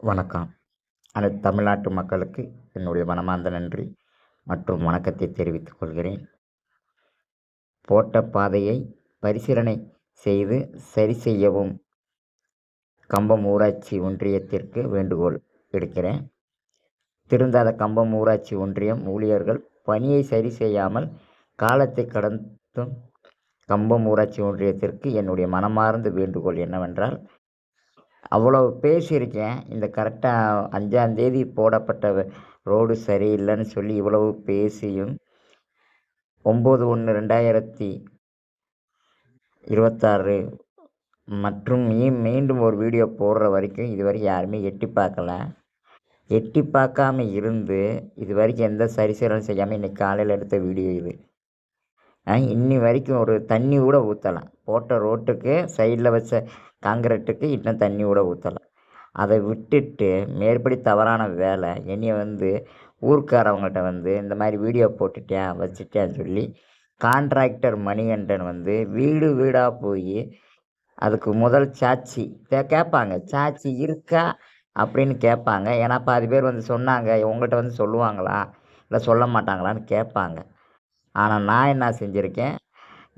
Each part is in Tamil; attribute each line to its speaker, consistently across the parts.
Speaker 1: வணக்கம். அனைத்து தமிழ்நாட்டு மக்களுக்கு என்னுடைய மனமார்ந்த நன்றி மற்றும் வணக்கத்தை தெரிவித்துக் கொள்கிறேன். போட்ட பாதையை பரிசீலனை செய்து சரி செய்யவும் கம்பம் ஊராட்சி ஒன்றியத்திற்கு வேண்டுகோள் எடுக்கிறேன் திருந்தாத கம்பம் ஊராட்சி ஒன்றியம் ஊழியர்கள் பணியை சரி செய்யாமல் காலத்தை கடந்தும் கம்பம் ஊராட்சி ஒன்றியத்திற்கு என்னுடைய மனமார்ந்த வேண்டுகோள் என்னவென்றால் அவ்வளோ பேசியிருக்கேன். இந்த கரெக்டாக அஞ்சாந்தேதி போடப்பட்ட ரோடு சரியில்லைன்னு சொல்லி இவ்வளவு பேசியும் ஒம்பது ஒன்று ரெண்டாயிரத்தி இருபத்தாறு மற்றும் மீண்டும் ஒரு வீடியோ போடுற வரைக்கும் இது வரைக்கும் யாருமே எட்டி பார்க்கல. எட்டி பார்க்காம இருந்து இது வரைக்கும் எந்த சரிசீலனும் செய்யாமல் இன்றைக்கி காலையில் எடுத்த வீடியோ இது. இன்னி வரைக்கும் ஒரு தண்ணி கூட ஊற்றலாம் போட்ட ரோட்டுக்கு சைடில் வச்ச காங்கிரட்டுக்கு இன்னும் தண்ணி கூட ஊற்றலாம் அதை விட்டுட்டு மேற்படி தவறான வேலை என்னையை வந்து ஊர்க்காரவங்கள்ட்ட வந்து இந்த மாதிரி வீடியோ போட்டுட்டேன் வச்சுட்டேன்னு சொல்லி கான்ட்ராக்டர் மணிகண்டன் வந்து வீடு வீடாக போய் அதுக்கு முதல் சாட்சி கேட்பாங்க. சாட்சி இருக்கா? அப்படின்னு கேட்பாங்க. ஏன்னா பாதி பேர் வந்து சொன்னாங்க. உங்கள்கிட்ட வந்து சொல்லுவாங்களா? இல்லை சொல்ல மாட்டாங்களான்னு கேட்பாங்க. ஆனால் நான் என்ன செஞ்சுருக்கேன்?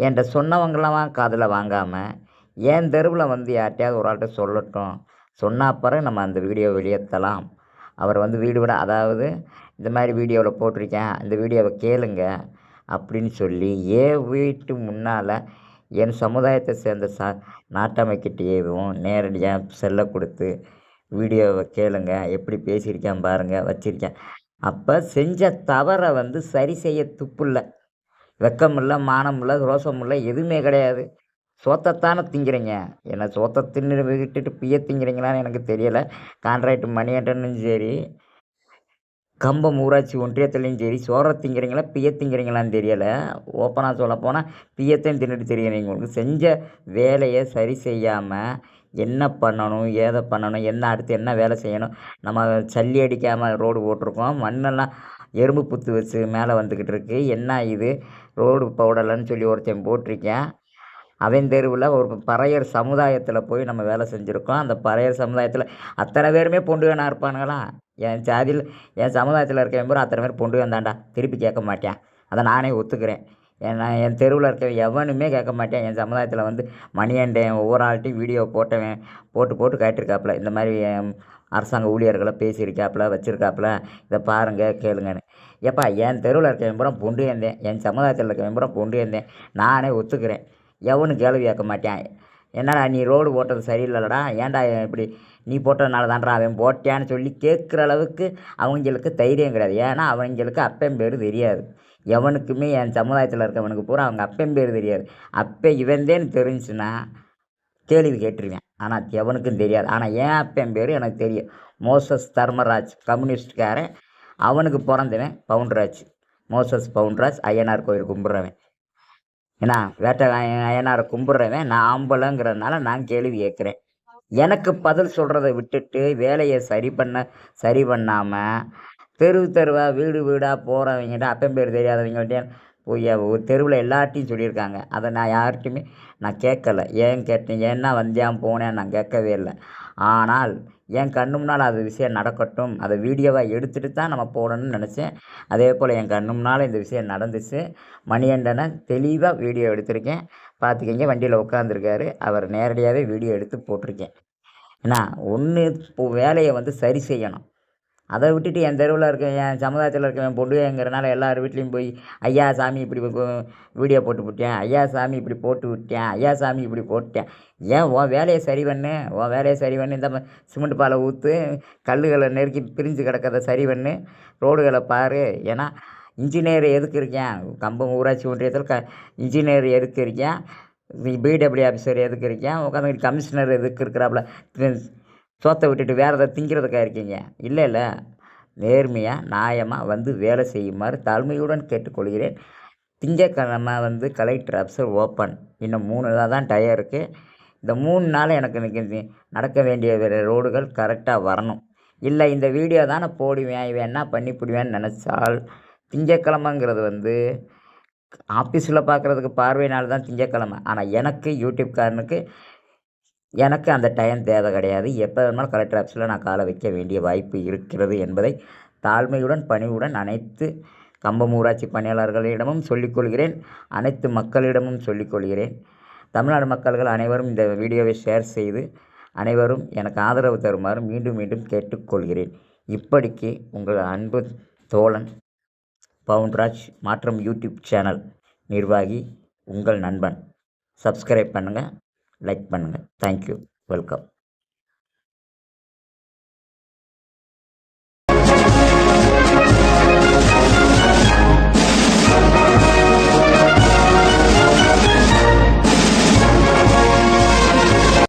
Speaker 1: என்கிட்ட சொன்னவங்களாம் காதில் வாங்காமல் என் தெருவில் வந்து யார்கிட்டையாவது ஒரு ஆள்கிட்ட சொல்லட்டும். சொன்னால் பிறகு நம்ம அந்த வீடியோ வெளியேற்றலாம். அவர் வந்து வீடு விட அதாவது இந்த மாதிரி வீடியோவில் போட்டிருக்கேன் இந்த வீடியோவை கேளுங்க அப்படின்னு சொல்லி என் வீட்டு முன்னால் என் சமுதாயத்தை சேர்ந்த சா நாட்டமைக்கிட்டேயும் நேரடியாக செல்ல கொடுத்து வீடியோவை கேளுங்க எப்படி பேசியிருக்கேன் பாருங்கள் வச்சுருக்கேன். அப்போ செஞ்ச தவறை வந்து சரி செய்ய துப்புல்ல வெக்கம் இல்லை மானம் இல்லை ரோசம் இல்லை எதுவுமே கிடையாது. சோத்தத்தானே திங்கிறீங்க. என்ன சோத்தை தின்னு விட்டுட்டு பிய திங்கிறீங்களான்னு எனக்கு தெரியலை. கான்ட்ராக்ட் மணியட்டனும் சரி. கம்பம் ஊராட்சி ஒன்றியத்துலேயும் சரி. சோற திங்கிறீங்களா பிய திங்கிறீங்களான்னு தெரியலை. ஓப்பனாக சொல்ல போனால் பியத்தையும் தின்னுட்டு தெரியுறீங்க. உங்களுக்கு செஞ்ச வேலையை சரி செய்யாமல் என்ன பண்ணணும் ஏதை பண்ணணும் என்ன அடுத்து என்ன வேலை செய்யணும் நம்ம சல்லி அடிக்காமல் ரோடு போட்டிருக்கோம் மண்ணெல்லாம் எறும்பு புத்து வச்சு மேலே வந்துக்கிட்டு இருக்கு. என்ன இது? ரோடு போடலைன்னு சொல்லி ஒருத்தன் போட்டிருக்கேன். அவன் தெருவில் ஒரு பறையர் சமுதாயத்தில் போய் நம்ம வேலை செஞ்சுருக்கோம். அந்த பறையர் சமுதாயத்தில் அத்தனை பேருமே பொண்டுகனாக இருப்பானுங்களா? என் ஜாதியில் என் சமுதாயத்தில் இருக்க பேர் அத்தனை பேர் பொண்டுகன் தான்டா திருப்பி கேட்க மாட்டேன். அதை நானே ஒத்துக்கிறேன். ஏன்னா என் தெருவில் இருக்க எவனுமே கேட்க மாட்டேன். என் சமுதாயத்தில் வந்து மணியண்டேன் ஒவ்வொரு ஆள்கிட்டையும் வீடியோ போட்டவன் போட்டு போட்டு காட்டியிருக்காப்புல இந்த மாதிரி அரசாங்க ஊழியர்களை பேசியிருக்காப்புல வச்சுருக்காப்புல. இதை பாருங்கள் கேளுங்கன்னு. ஏப்பா என் தெருவில் இருக்க பூரா பொண்டு இருந்தேன் என் சமுதாயத்தில் இருக்க பூரா பொண்டு இருந்தேன் நானே ஒத்துக்கிறேன். எவனும் கேள்வி கேட்க மாட்டேன். என்னடா நீ ரோடு போட்டது சரியில்லைடா. ஏன்டா இப்படி? நீ போட்டதுனால தான்டா அவன் போட்டியான்னு சொல்லி கேட்குற அளவுக்கு அவங்களுக்கு தைரியம் கிடையாது. ஏன்னா அவங்களுக்கு அப்பன் பேர் தெரியாது. எவனுக்குமே என் சமுதாயத்தில் இருக்கவனுக்கு பூரா அவங்க அப்பன் பேர் தெரியாது. அப்போ இவன்தேன்னு தெரிஞ்சுன்னா கேள்வி கேட்டுருவேன். ஆனால் எவனுக்கும் தெரியாது. ஆனால் என் அப்பன் பேர் எனக்கு தெரியும். மோசஸ் தர்மராஜ் கம்யூனிஸ்ட்காரன். அவனுக்கு பிறந்தவன் பவுண்டராஜ் மோசஸ் பவுண்டராஜ் ஐயனார் கோயில் கும்பிட்றவன். ஏன்னா வேட்டை ஐயனாரை கும்பிட்றவன் நான் ஆம்பளைங்கிறதுனால நான் கேள்வி கேட்குறேன். எனக்கு பதில் சொல்கிறத விட்டுட்டு வேலையை சரி பண்ண சரி பண்ணாமல் தெரு தெருவாக வீடு வீடாக போகிறவங்ககிட்ட அப்பன் பேர் தெரியாதவங்கள்ட்ட போய் தெருவில் எல்லார்ட்டையும் சொல்லியிருக்காங்க. அதை நான் யார்கிட்டையுமே நான் கேட்கல. ஏன் கேட்டேன்? ஏன்னா வந்தேன் போனேன் நான் கேட்கவே இல்லை. ஆனால் என் கண்ணு முன்னால் அது விஷயம் நடக்கட்டும். அதை வீடியோவாக எடுத்துகிட்டு தான் நம்ம போடணும்னு நினச்சேன். அதே போல் என் கண்ணு முன்னால் இந்த விஷயம் நடந்துச்சு. மணிகண்டனை தெளிவாக வீடியோ எடுத்திருக்கேன். பார்த்துக்கிங்க. வண்டியில் உட்காந்துருக்காரு அவர் நேரடியாகவே வீடியோ எடுத்து போட்டிருக்கேன். ஏன்னா ஒன்று இப்போ வேலையை வந்து சரி செய்யணும். அதை விட்டுட்டு என் தெருவில் இருக்க என் சமுதாயத்தில் இருக்க என் பொண்ணுங்கிறனால எல்லார் வீட்லேயும் போய் ஐயா சாமி இப்படி வீடியோ போட்டு விட்டேன். ஐயா சாமி இப்படி போட்டு விட்டேன். ஐயா சாமி இப்படி போட்டேன். ஏன் உன் வேலையை சரி பண்ணு? உன் வேலையை சரி பண்ணு. இந்த சிமெண்ட் பாலை ஊற்று கல்லுகளை நெருக்கி பிரிஞ்சு கிடக்கிறத சரி பண்ணு. ரோடுகளை பாரு. ஏன்னா இன்ஜினியர் எதுக்கு இருக்கேன்? கம்பம் ஊராட்சி ஒன்றியத்தில் க இன்ஜினியர் எதுக்கு இருக்கேன்? பிடபிள்யூ ஆஃபீஸர் எதுக்கு இருக்கேன்? உட்காந்து கமிஷனர் எதுக்கு இருக்கிறாப்புல? சோத்தை விட்டுட்டு வேறு எதாவது திங்கிறதுக்கா இருக்கீங்க? இல்லை இல்லை. நேர்மையாக நியாயமாக வந்து வேலை செய்யுமாறு தாழ்மையுடன் கேட்டுக்கொள்கிறேன். திங்கக்கிழமை வந்து கலெக்டர் அப்சர் ஓப்பன் இன்னும் மூணு இதாக தான் டயர் இருக்குது இந்த மூணு நாள் எனக்கு இன்றைக்கி நடக்க வேண்டிய ரோடுகள் கரெக்டாக வரணும். இல்லை இந்த வீடியோ தானே போடுவேன். இவன் என்ன பண்ணி பிடிவேன்னு நினச்சால் திங்கக்கிழமைங்கிறது வந்து ஆஃபீஸில் பார்க்குறதுக்கு பார்வையினால் தான் திங்கக்கிழமை. ஆனால் எனக்கு யூடியூப்காரனுக்கு எனக்கு அந்த டைம் தேவை கிடையாது. எப்போ வேணாலும் கலெக்டர் ஆஃபீஸில் நான் காலை வைக்க வேண்டிய வாய்ப்பு இருக்கிறது என்பதை தாழ்மையுடன் பணிவுடன் அனைத்து கம்பம் ஊராட்சி பணியாளர்களிடமும் சொல்லிக்கொள்கிறேன். அனைத்து மக்களிடமும் சொல்லிக்கொள்கிறேன். தமிழ்நாடு மக்கள்கள் அனைவரும் இந்த வீடியோவை ஷேர் செய்து அனைவரும் எனக்கு ஆதரவு தருமாறு மீண்டும் மீண்டும் கேட்டுக்கொள்கிறேன். இப்படிக்கு உங்கள் அன்பு தோழன் பவுன்ராஜ் மாற்றம் யூடியூப் சேனல் நிர்வாகி உங்கள் நண்பன். சப்ஸ்கிரைப் பண்ணுங்கள் லைக் பண்ணுங்கள் தேங்க்யூ வெல்கம்